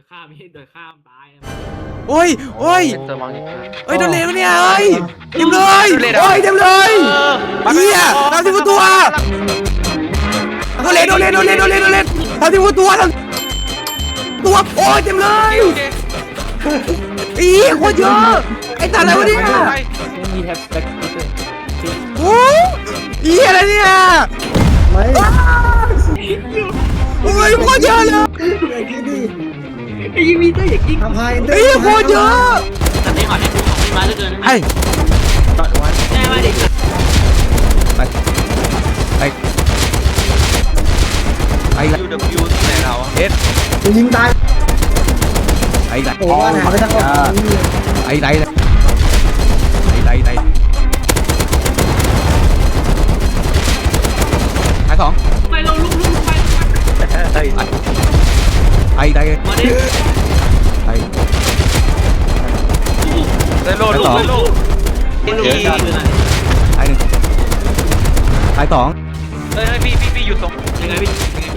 ดี๋ยวข้ามพี่เดี๋ยวข้ามตายนะโอ้ยโอ้ยเตอร์มองอีกเอ้ยโดนเลนแล้วเนี่ยเอ้ยเต็มเลยโอ้ยเต็มเลยเฮียทำที่กูตัวโดนเลนโดนเลนโดนเลนโดนเลนโดนเลนทำที่กูตัวทำตัวโอ้ยเต็มเลยโอเคอีโคตรเยอะไอ้ตาอะไรวะเนี่ยไปมีแท็บแบ็คโอ้ยอีอะไรเนี่ยไม่โอ้ยโคตรเยอะเลย ไอ้ที่นี่ไอ้ยิงมีตัวอย่างยิงทำให้ไอ้โคตรเยอะแต่ไม่หอดที่ของพี่มาเหลือเกินไอ้แน่มาดิไปไปไปละยูดับยูที่ไหนเราอะเอ็ดจะยิงตายไอ้ละโอ้ว่าหาไปทั้งหมดไอ้ไรละไอ้ไรไรไอ้สองไปลงลุกลุกไป ไอ้ ไอ้ไรมาดิไอ้ได้โลดลูกได้โลดลุกเดี๋ยวยิงเลยนะไอ้หนึ่งไอ้สองเฮ้ยพี่พี่พี่อยู่ตรงยังไงพี่ยังไง